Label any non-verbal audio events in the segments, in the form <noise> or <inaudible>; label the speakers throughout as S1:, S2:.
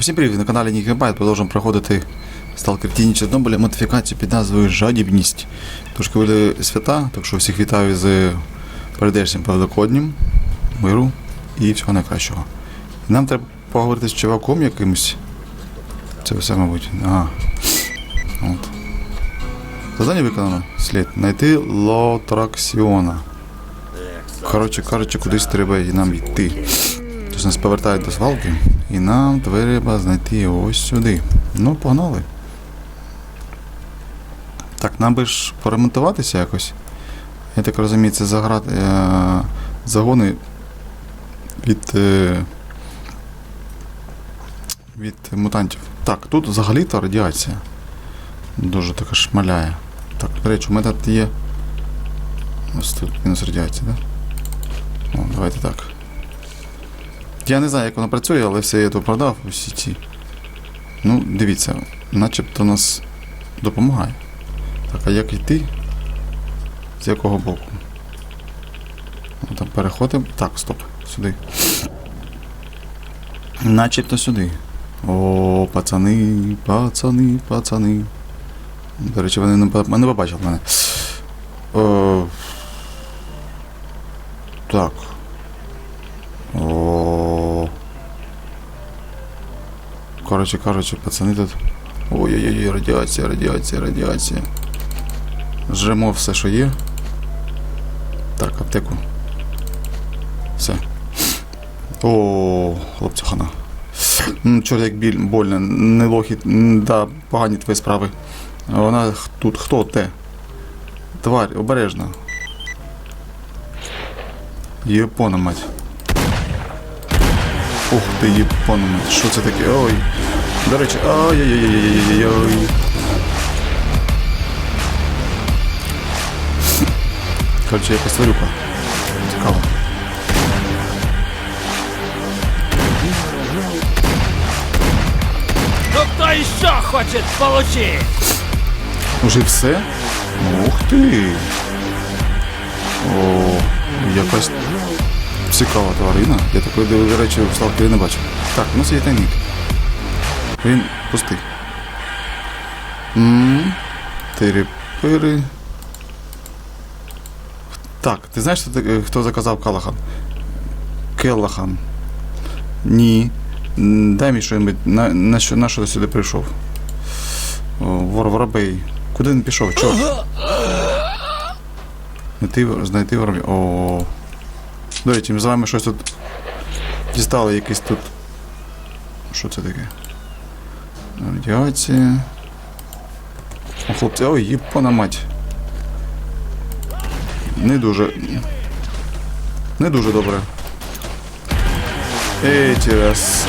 S1: Усім привіт, на каналі Нігабайт продовжуємо проходити Сталкер Тіні Чорнобиля модифікацію під назвою Жадібність. Трошки були свята, так що всіх вітаю з передешнім правдокоднім, миру і всього найкращого. Нам треба поговорити з чуваком якимось. Це все, мабуть. Ага. От. Завдання виконано. Слід. Найти Лотраксіона. Коротше, коротше, кудись треба і нам йти. Тож нас повертають до свалки, і нам треба знайти ось сюди. Ну, погнали. Так, нам би ж поремонтуватися якось. Я так розумію, це заград, е, загони від. Е, від мутантів. Так, тут взагалі-то радіація. Дуже така шмаляє. Так, до речі, у мене тут є. Ось тут мінус радіація, так? Да? Давайте так. Я не знаю, як воно працює, але все я то продав усі ці. Ну, дивіться, начебто нас допомагає. Так, а як йти? З якого боку? Ну, там переходимо. Так, стоп, сюди. Начебто сюди. О, пацани, пацани, пацани. До речі, вони не, побачили мене. О, так. О. Коротше, коротше, пацани тут. Ой-ой-ой, радіація, радіація, радіація. Жремо все, що є. Так, аптеку. Все. О, хлопці хана. М, Чорт, як біль, больно, не лохі, да, погані твої справи. Вона тут хто те? Тварь, обережно. Єпона, мать. Ух ти, єпона, мать. Що це таке? Ой. До речі, ой-ой-ой-ой-ой-ой. Короче, якась тварюка. Цікаво.
S2: Ну кто еще хочет получить?
S1: Уже все? Ух ти. О, якась цікава тварина. Я такої, до речі, в сталкері не бачив. Так, у нас є тайник. Він пустий. Тири-пири. Так, ти знаєш, хто, заказав Калахан? Келлахан. Ні. Дай мені що-небудь. На, на, що, на що ти сюди прийшов? Вор воробей. Куди він пішов? Чорт? Знайти, знайти воробей. О. До речі, ми з вами щось тут дістали якийсь тут. Що це таке? Радіація. О, хлопці, ой, їпана мать. Не дуже. Не дуже добре. Эти раз.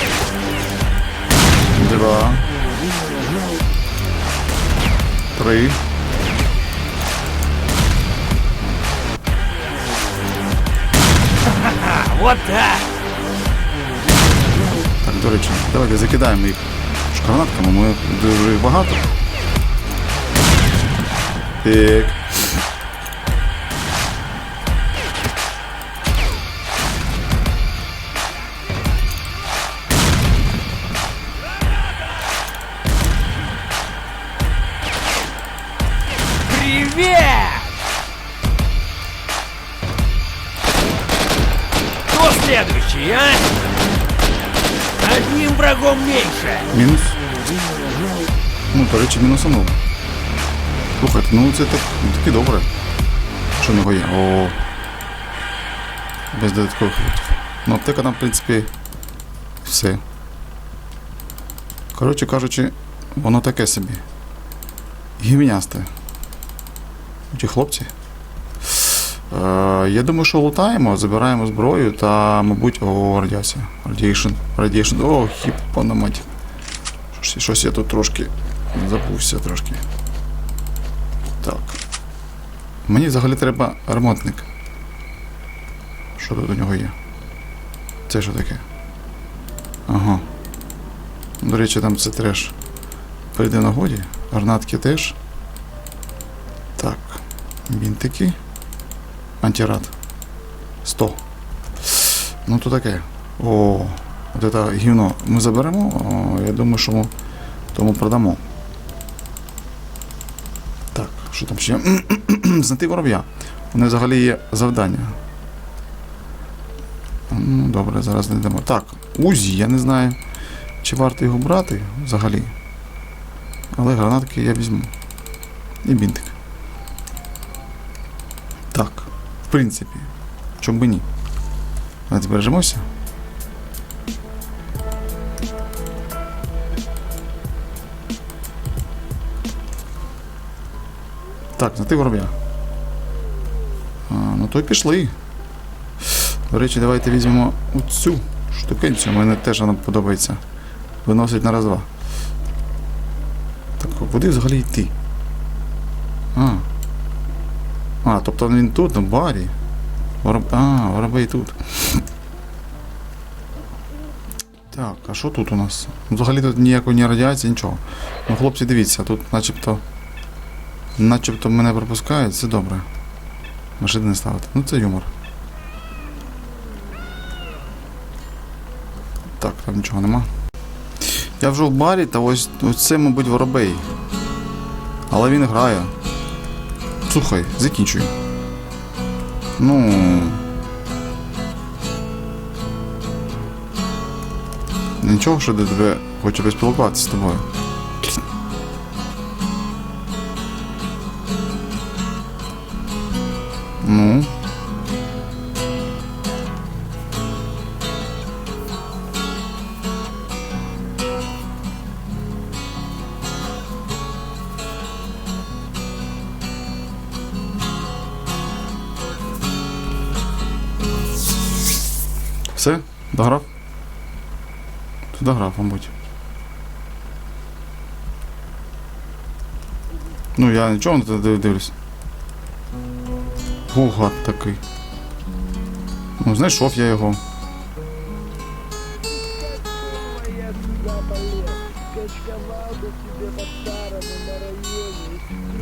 S1: Два. Три. <laughs>
S2: Вот так!
S1: Так, до речі, давайте закидаємо їх шкарнатками, ми дуже багато. Так. Мінус. Ну, до речі, мінусанув. Слухайте, ну це так, таки добре. Що в нього є? О. Без додаткових фруктів. Ну, аптека нам, в принципі, все. Коротше кажучи, воно таке собі. Гівнясте. Ті хлопці. Е, я думаю, що лутаємо, забираємо зброю та, мабуть, о, радіація. Радіейшн. Радіейшн. О, хіпана мать. Щось, щось я тут трошки забувся трошки. Так. Мені взагалі треба ремонтник. Що тут у нього є? Це що таке? Ага. До речі, там це треш. Прийде на годі. Гранатки теж. Так. Бінтики. Антирад. 100. Ну то таке. О, От це гівно ми заберемо, о, я думаю, що ми тому продамо. Так, що там ще? <clears throat> Знайти вороб'я. У них взагалі є завдання. Ну, добре, зараз знайдемо. Так, Узі, я не знаю, чи варто його брати взагалі. Але гранатки я візьму. І бінтик. Так, в принципі, чому би ні. Давайте збережемося. Так, знайти вороб'я. А, ну то й пішли. До речі, давайте візьмемо оцю штукенцю. Мені теж вона подобається. Виносить на раз-два. Так, куди взагалі йти? А. А, тобто він тут, на барі. Вороб... А, воробей тут. Так, а що тут у нас? Взагалі тут ніякої ні радіації, нічого. Ну, хлопці, дивіться, тут начебто. Начебто мене пропускають, це добре. Машини не ставити. Ну це юмор. Так, там нічого нема. Я вже в барі, та ось, ось це, мабуть, воробей. Але він грає. Слухай, закінчуй. Ну. Нічого, що до тебе хочу поспілкуватися з тобою. Ну. Все? Дограв? Дограв, мабуть. Ну, я нічого не див- дивлюсь. О, гад такий. Ну, знайшов я його.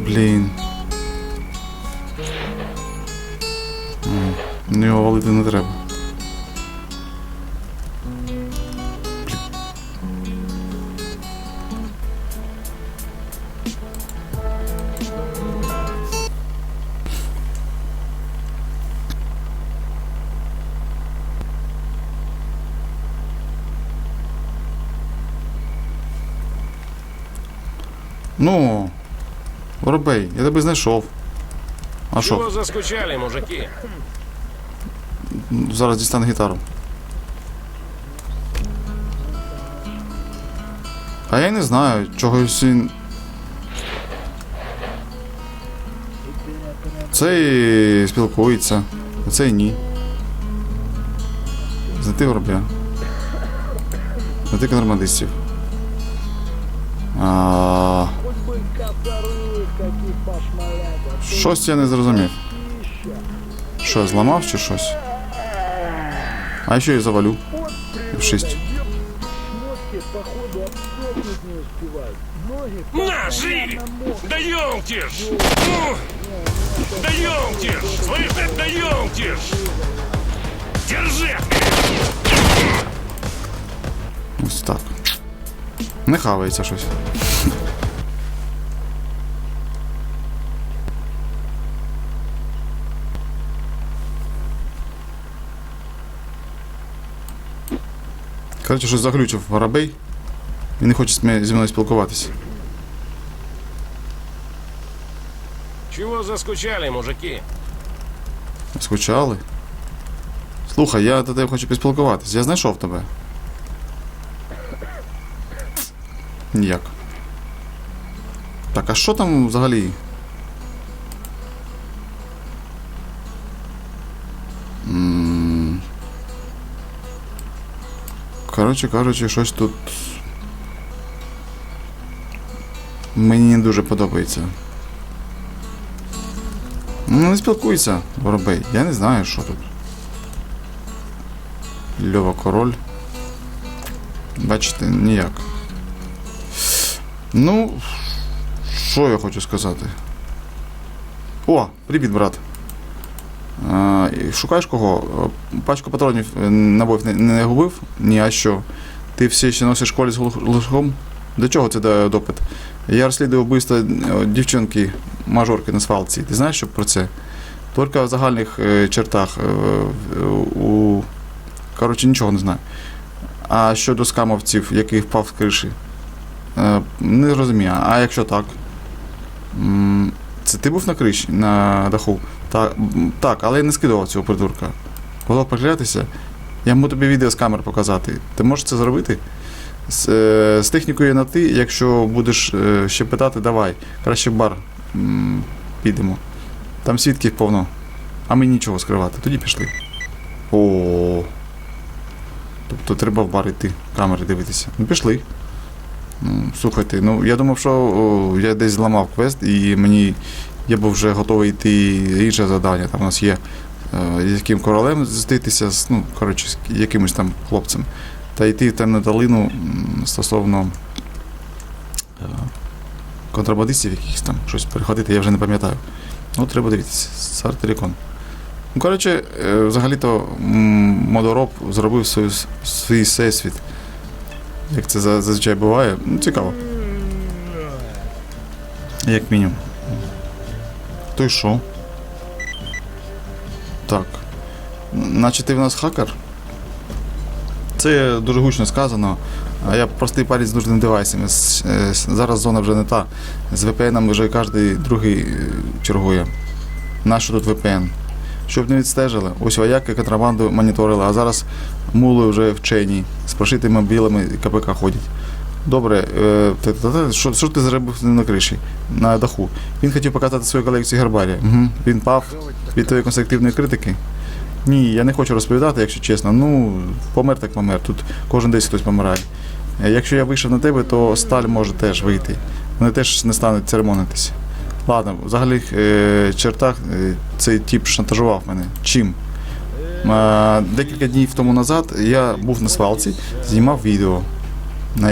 S1: Блін. М, Ну, валити не треба. Воробей, я тебе знайшов. А що?
S3: Чего заскучали, мужики?
S1: Зараз дістану гітару. А я не знаю, чогось він. Цей спілкується, а цей ні. Знайти воробя. Знайти контрабандистів. А, щось я не зрозумів.
S4: Ища.
S1: Що, зламав чи щось? А що я завалю?
S4: Вот
S1: В шесть.
S4: природа, ёп. Шмотки, походу, обсохнуть не успевают. Ноги
S3: На, жри!
S4: постоянно мокрые.
S3: Да елки ж! Ну, Да елки ж! Слышь, ты, да елки ж! Держи!
S1: Ось так. Не хавається щось. Коротше, щось заглючив воробей. Він не хоче зі мною спілкуватися.
S3: Чего заскучали, мужики?
S1: Скучали. Слухай, я до тебе хочу поспілкуватися. Я знайшов тебе. Ніяк. Так, а що там взагалі? Коротше кажучи, щось тут. Мені не дуже подобається. Ну, не спілкуйся, воробей. Я не знаю, що тут. Льова король. Бачите, ніяк. Ну, що я хочу сказати? О, привіт, брат. Е, шукаєш кого? Е, Пачку патронів е, набоїв не, не губив? Ні, а що? Ти все ще носиш колі з глушком? До чого це допит? Я розслідую вбивство дівчинки, мажорки на свалці. Ти знаєш що про це? Тільки в загальних чертах. у... Коротше, нічого не знаю. А щодо скамовців, який впав з криші? Не розумію. А якщо так? Це ти був на криші, на даху? Так, так, але я не скидував цього придурка. Готов поклятися? Я можу тобі відео з камер показати. Ти можеш це зробити? З, е, з технікою на ти, якщо будеш е, ще питати, давай. Краще в бар м, підемо. Там свідків повно. А мені нічого скривати. Тоді пішли. О. Тобто треба в бар йти, камери дивитися. Ну пішли. Ну, слухайте, ну я думав, що о, я десь зламав квест і мені я був вже готовий йти інше завдання. Там у нас є е, з яким королем зустрітися, з, ну, коротше, з якимось там хлопцем. Та йти в темну долину стосовно е, контрабандистів якихось там щось переходити, я вже не пам'ятаю. Ну, треба дивитися. Сартерікон. Ну, коротше, е, взагалі-то модороб зробив свою, свій всесвіт. Як це зазвичай буває. Ну, цікаво. Як мінімум. То й що? Так. Наче ти в нас хакер? Це дуже гучно сказано. А я простий парень з нужними девайсами. Е, с- Зараз зона вже не та. З VPN вже кожен другий е, чергує. Нащо тут VPN? Щоб не відстежили. Ось вояки контрабанду моніторили, а зараз мули вже вчені, з прошитими білими КПК ходять. Добре, е, що, що ти зробив на криші, на даху? Він хотів показати свою колекцію гербарія. Угу. Він пав від твоєї конструктивної критики. Ні, я не хочу розповідати, якщо чесно. Ну, помер так помер. Тут кожен десь хтось помирає. Е, Якщо я вийшов на тебе, то сталь може теж вийти. Вони теж не стануть церемонитися. Ладно, взагалі е, чертах е, цей тип шантажував мене. Чим? Е, декілька днів тому назад я був на свалці, знімав відео. На,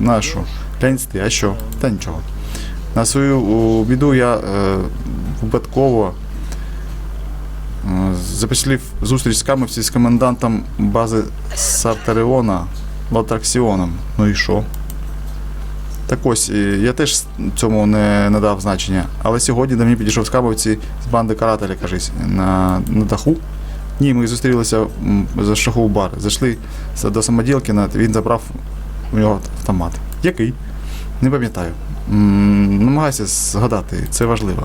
S1: на що? Глянь а що? Та нічого. На свою біду я е, випадково е, запечатлів зустріч з камівці з комендантом бази Сартаріона Латраксіоном. Ну і що? Так ось, е, я теж цьому не надав значення. Але сьогодні до мене підійшов з камовці з банди карателя, кажись, на, на даху. Ні, ми зустрілися за шаху бар. Зайшли до самоділкіна, він забрав у нього автомат. Який? Не пам'ятаю. Намагайся згадати, це важливо.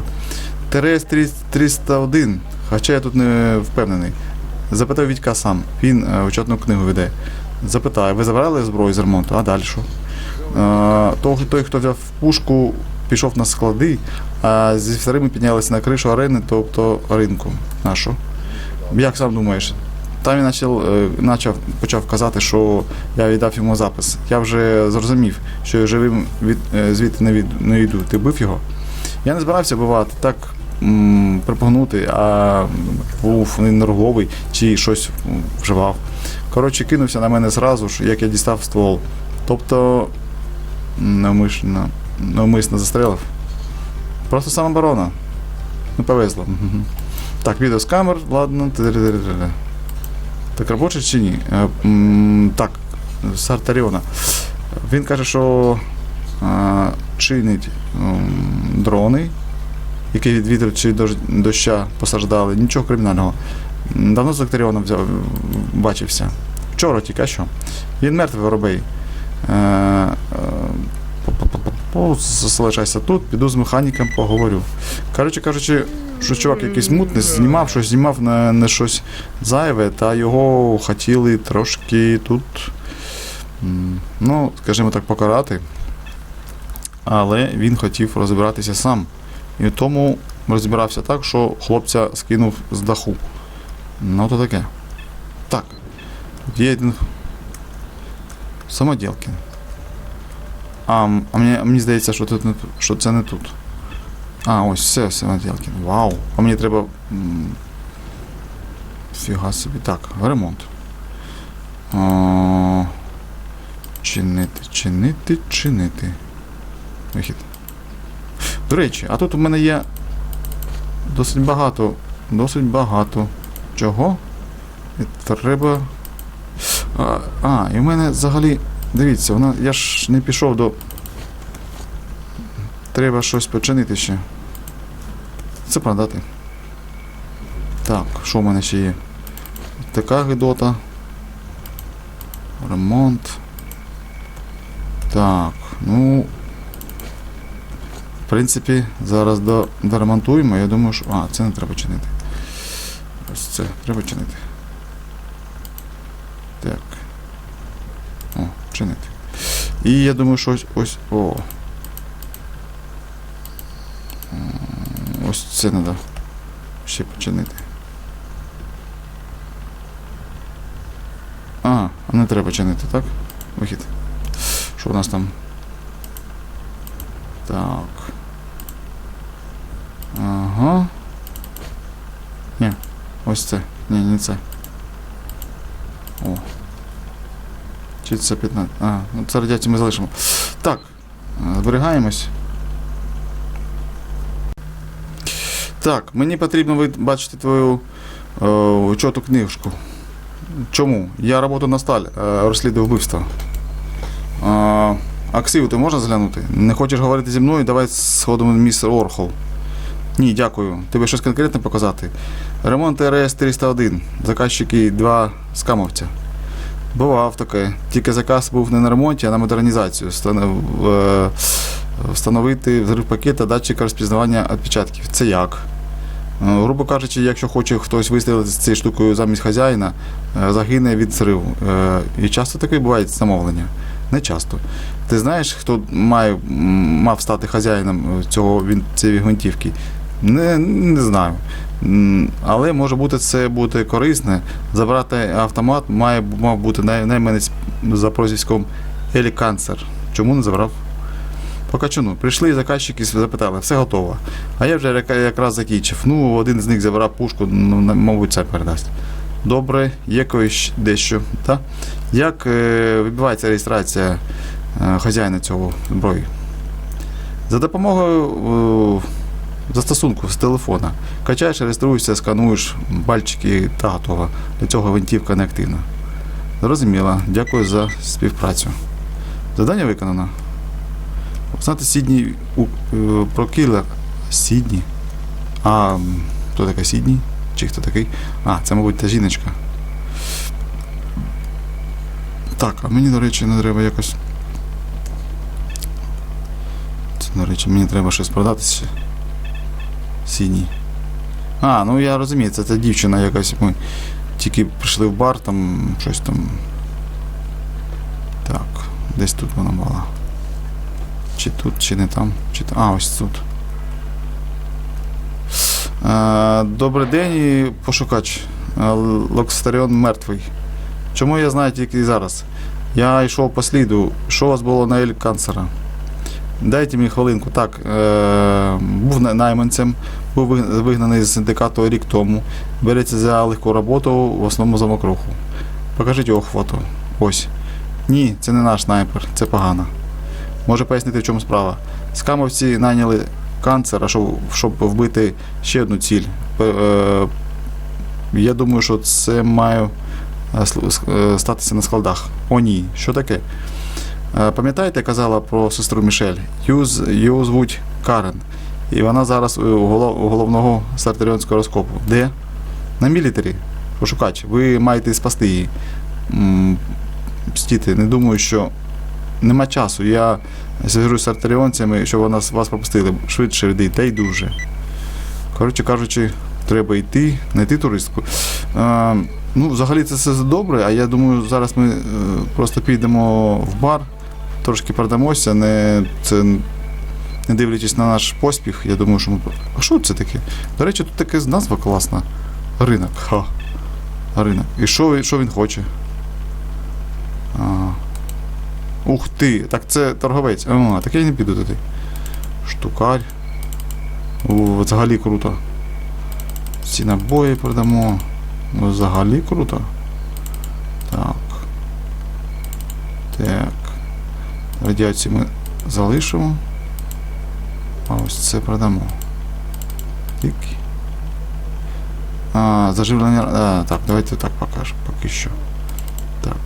S1: ТРС 301, хоча я тут не впевнений. Запитав Вітька сам. Він е, учетну книгу веде. Запитаю, ви забрали зброю з ремонту, а далі що? Е, той, той, хто взяв пушку, пішов на склади, а зі вторими піднялися на кришу арени, тобто ринку. На що? Як сам думаєш? Там він почав, е, почав, почав казати, що я віддав йому запис. Я вже зрозумів, що я живим від, е, звідти не, від, не йду. Ти бив його? Я не збирався бивати, так м, припугнути, а був нервовий чи щось вживав. Коротше, кинувся на мене зразу ж, як я дістав ствол. Тобто навмисно, навмисно застрелив. Просто самооборона. Не повезло. Так, відео з камер, ладно. Так робоче чи ні? Е, Так, Сартаріона. Він каже, що е, чинить дрони, які від вітру чи дощ- доща постраждали. Нічого кримінального. Давно з Актаріоном взяв, бачився. Вчора тільки, а що? Він мертвий воробей. Е, залишайся тут, піду з механіком поговорю. Коротше кажучи, що чувак якийсь мутний, знімав щось, знімав на, на щось зайве, та його хотіли трошки тут, ну, скажімо так, покарати. Але він хотів розібратися сам. І тому розібрався так, що хлопця скинув з даху. Ну, то таке. Так. Є один самоділки. А, а мені, мені здається, що, тут не, що це не тут. А, ось все, самоділки. Вау. А мені треба. Фіга собі. Так, ремонт. О, чинити, чинити, чинити. Вихід. До речі, а тут у мене є досить багато досить багато. Чого? І треба. А, а, і в мене взагалі. Дивіться, вона, я ж не пішов до. Треба щось починити ще. Це продати. Так, що в мене ще є? Така гидота. Ремонт. Так, ну. В принципі, зараз до, доремонтуємо. Я думаю, що. А, це не треба чинити. Ось це треба чинити. Так. Чинити. І я думаю, що ось ось. О. Ось це треба ще починити. А, а не треба чинити, так? Вихід. Що у нас там? Так. Ага. Ні, ось це. Ні, не це. О. Чи це 15. А, ну це радіацію ми залишимо. Так. е, Зберігаємось. Так, мені потрібно бачити твою е, учету книжку. Чому? Я працюю на сталь, е, розслідую вбивство. Е, Аксію, ти можеш зглянути? Не хочеш говорити зі мною? Давай сходимо в містер Орхол. Ні, дякую. Тебе щось конкретне показати? Ремонт РС 301. Заказчики два скамовця. Бував таке. Тільки заказ був не на ремонті, а на модернізацію. Е, Встановити взрив пакета датчика розпізнавання відпечатків. Це як? Е, Грубо кажучи, якщо хоче хтось вистрілити з цією штукою замість хазяїна, е, загине від зриву. Е, І часто таке буває замовлення. Не часто. Ти знаєш, хто має, мав стати хазяїном цього, цієї гвинтівки? Не, не знаю. Але може бути це бути корисне. Забрати автомат має мав бути най, найманець за прозвиськом Елі Канцер. Чому не забрав? По качану. Прийшли заказчики, запитали, все готово. А я вже якраз закінчив. Ну, один з них забрав пушку, ну, мабуть, це передасть. Добре, є когось дещо. Та? Як е, відбувається реєстрація е, хазяїна цього зброї? За допомогою е, застосунку з телефона. Качаєш, реєструєшся, скануєш пальчики та готово. Для цього гвинтівка не активна. Зрозуміло. Дякую за співпрацю. Завдання виконано. Знати Сідні е, про кілер. Сідні. А хто така Сідні? Чи хто такий? А, це, мабуть, та жіночка. Так, а мені, до речі, не треба якось. Це, до речі, мені треба щось продати Сідні. А, ну я розумію, це та дівчина якась. Ми тільки прийшли в бар, там щось там. Так, десь тут вона була. Чи тут, чи не там, чи там. А, ось тут. Е, добрий день, пошукач. Е, Локстаріон мертвий. Чому я знаю тільки зараз? Я йшов по сліду. Що у вас було на Ель канцера? Дайте мені хвилинку. Так, е, був найманцем, був вигнаний з синдикату рік тому. Береться за легку роботу в основному за мокруху. Покажіть його фото. Ось. Ні, це не наш снайпер, це погано. Може пояснити, в чому справа. Скамовці найняли канцера, щоб, щоб вбити ще одну ціль. П- е, Я думаю, що це має е, е, статися на складах. О, ні. Що таке? Е, Пам'ятаєте, я казала про сестру Мішель? Її звуть Карен. І вона зараз у головного сартеріонського розкопу. Де? На мілітарі. Пошукач. Ви маєте спасти її. М, Мстіти. Не думаю, що нема часу. Я зв'яжусь з артеріонцями, щоб вона вас пропустили. Швидше йди, та й дуже. Коротше кажучи, треба йти, знайти туристку. Е, ну, взагалі це все добре, а я думаю, зараз ми е, просто підемо в бар, трошки продамося, не, це, не дивлячись на наш поспіх, я думаю, що ми. А що це таке? До речі, тут така назва класна. Ринок. Ха. Ринок. І що, що він хоче? А. Ух ти, так це торговець. А, так я не піду туди. Штукарь. О, взагалі круто. Ці набої продамо. Ну, Взагалі круто. Так. Так. Радіацію ми залишимо. А ось це продамо. Тик. А, заживлення. А, так, давайте так покажемо. Поки що. Так.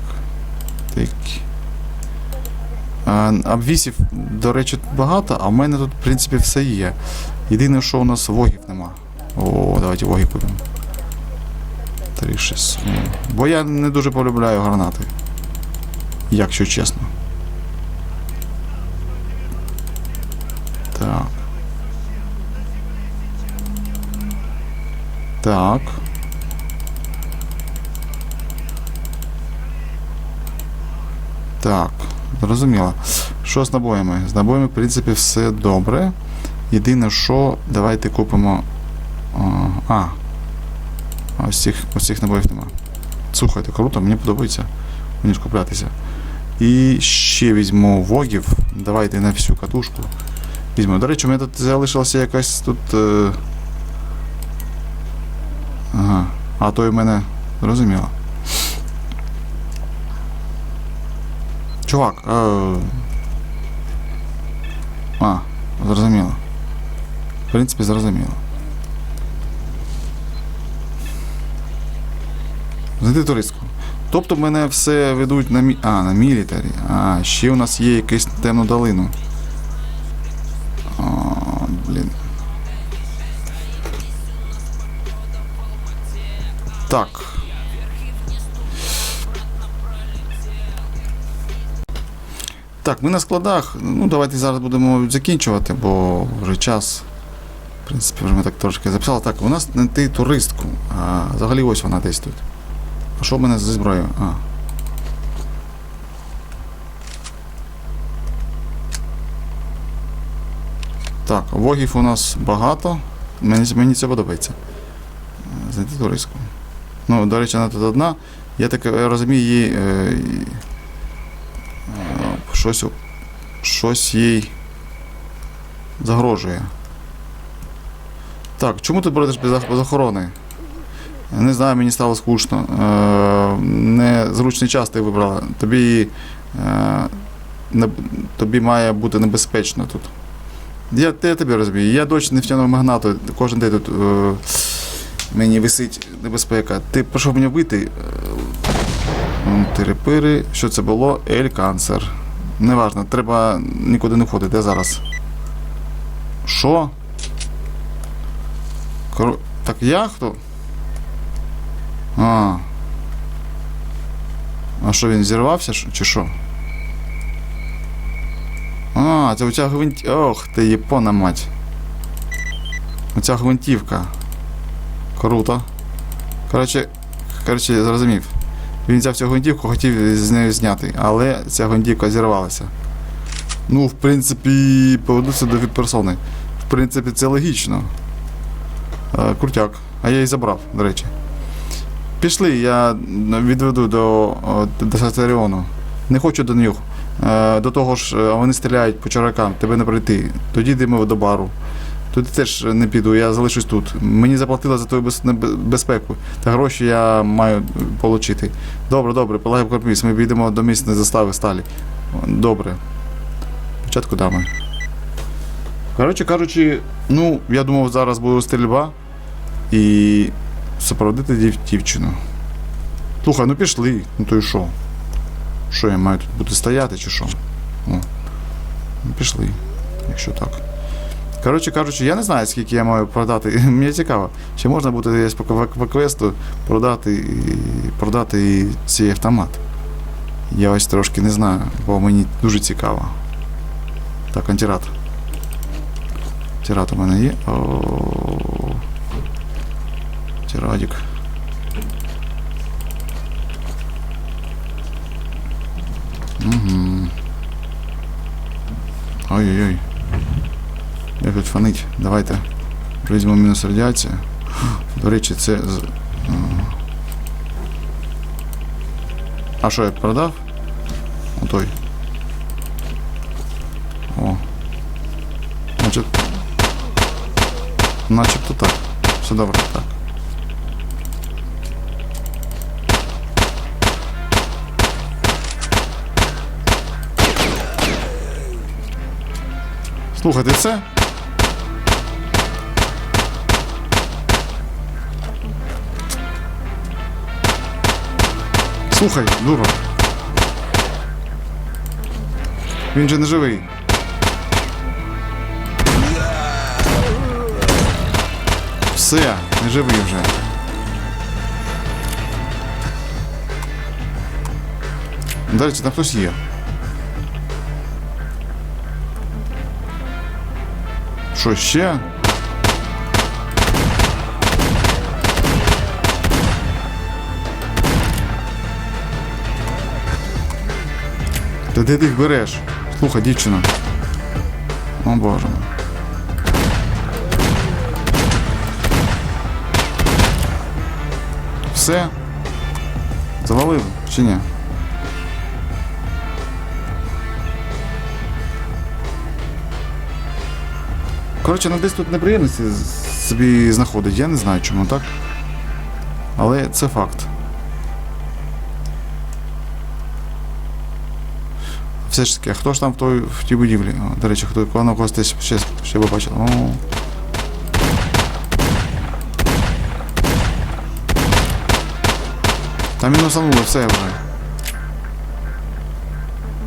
S1: А, обвісів, до речі, багато, а в мене тут, в принципі, все є. Єдине, що у нас вогів нема. О, давайте воги купимо. 3600. Бо я не дуже полюбляю гранати. Якщо чесно. Так. Так. Так, зрозуміло. Що з набоями? З набоями, в принципі, все добре. Єдине, що давайте купимо. А, ось цих, ось цих набоїв нема. Слухайте, круто, мені подобається. Мені скуплятися. І ще візьму вогів. Давайте на всю катушку. Візьму. До речі, у мене тут залишилася якась тут. Е... Ага. А то й в мене. Зрозуміло. Чувак, е... А, зрозуміло. В принципі, зрозуміло. Знайти туристку. Тобто мене все ведуть на мі... А, на мілітарі. А, ще у нас є якийсь темну долину. Так. Так, ми на складах. Ну, давайте зараз будемо закінчувати, бо вже час. В принципі, вже ми так трошки записали. Так, у нас знайти туристку. А, взагалі ось вона десь тут. А що в мене зі зброєю? А. Так, вогів у нас багато. Мені, мені це подобається. Е, Знайти туристку. Ну, до речі, вона тут одна. Я так е, розумію, їй. Е, е, щось, щось їй загрожує. Так, чому ти бродиш без, без охорони? Не знаю, мені стало скучно. Е, незручний час ти вибрала. Тобі, е, не, тобі має бути небезпечно тут. Я, я тебе розумію. Я дочь нефтяного магнату, кожен день тут е, мені висить небезпека. Ти прийшов мене вбити. Е, Тирипири. Що це було? Ель канцер. Неважно, треба нікуди не входити. Де зараз? Що? Кор... Так я хто? А. А що він зірвався чи що? А, це оця гвинтівка. Ох ти япона мать. Оця гвинтівка. Круто. Коротше, коротше, зрозумів. Він взяв цю гвинтівку, хотів з нею зняти, але ця гвинтівка зірвалася. Ну, в принципі, поведуться до персони. В принципі, це логічно. Е, крутяк. А я її забрав, до речі. Пішли, я відведу до, до. Не хочу до них. Е, До того ж, е, вони стріляють по чоракам, тебе не пройти. Тоді йдемо до бару. Туди теж не піду, я залишусь тут. Мені заплатили за твою безпеку. Та гроші я маю отримати. Добре, добре, полагай компроміс. Ми підемо до місцевої застави сталі. Добре. Спочатку дами. Коротше кажучи, ну, я думав, зараз буде стрільба і супроводити дів- дівчину. Слухай, ну пішли, ну то і що? Що я маю тут бути стояти чи що? Ну пішли, якщо так. Коротше кажучи, я не знаю, скільки я маю продати. <laughs> Мені цікаво, чи можна буде десь по, кв- по квесту продати, продати цей автомат. Я ось трошки не знаю, бо мені дуже цікаво. Так, антирад. Антирад у мене є. О, Тирадик. Угу. Ой-ой-ой. Як тут фонить. Давайте візьмемо мінус радіація. До речі, це. а. А що я продав? Отой. О. Значить. Начебто так. Все добре, так. Слухайте, це. Слухай, дура. Він же не живий. Все, не живий вже. До речі, там хтось є. Що ще? Та де ти їх береш? Слухай, дівчина. О боже. Все? Завалив чи ні? Коротше, ну десь тут неприємності собі знаходить. Я не знаю чому так. Але це факт. Все ж таки, хто ж там в, той, в тій будівлі? До речі, хто кого когось десь ще, ще побачив. Ну. Там мінусануло, все вже.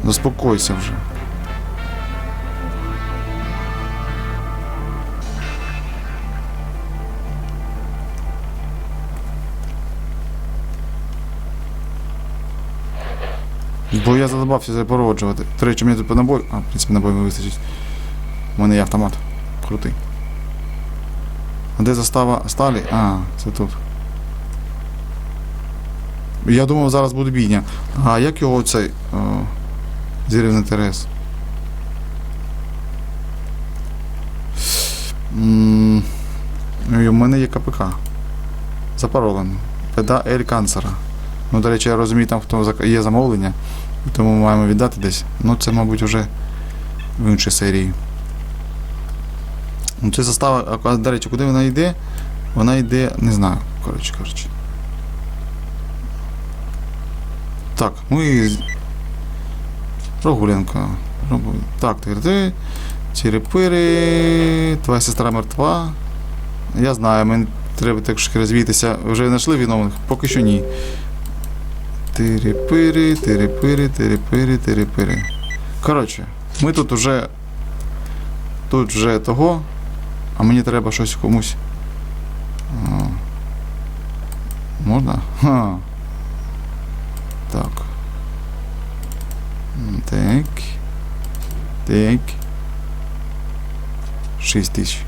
S1: Заспокойся вже. Бо я задобався запороджувати. До речі, мені тут набою. А, в принципі, набою вистачить. У мене є автомат. Крутий. А де застава сталі? А, це тут. Я думав, зараз буде бійня. А як його цей. О, зірів на ТРС? М, ой, У мене є КПК. Запаролений. Педа Ель Канцера. Ну, до речі, я розумію, там хто є замовлення, тому ми маємо віддати десь. Ну, це, мабуть, вже в іншій серії. Ну, це застава, а, до речі, куди вона йде? Вона йде, не знаю. Коротше, коротше. Так, ну. Прогулянка. Так, ти Черепири. Твоя сестра мертва. Я знаю, мені треба трішки розвіятися. Вже знайшли виновних? Поки що ні. Тирипири, тирипири, тирипири, тирипири. Коротше, ми тут уже. Тут вже того. А мені треба щось комусь. А. Можна? Ха. Так. Так. Так. 6 тисяч.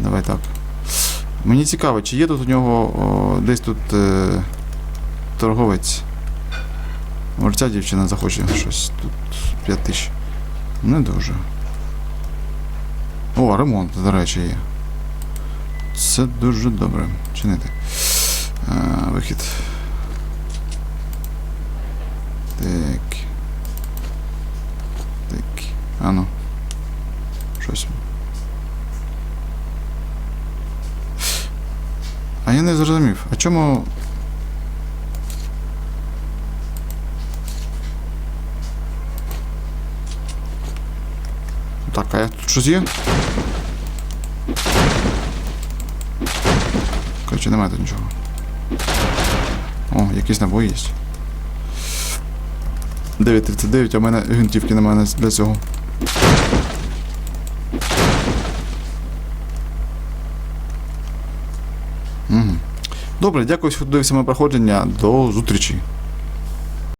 S1: Давай так. Мені цікаво, чи є тут у нього о, десь тут е, торговець. Може ця дівчина захоче щось тут 5 тисяч. Не дуже. О, ремонт, до речі, є. Це дуже добре. Чинити. А, вихід. Так. Так. А ну. Щось. А я не зрозумів. А чому. Так, а я щось є? Коротше, немає тут нічого. О, якісь набої є. 9.39, а в мене гвинтівки немає для цього. Добре, дякую, що дивився моє проходження. До зустрічі.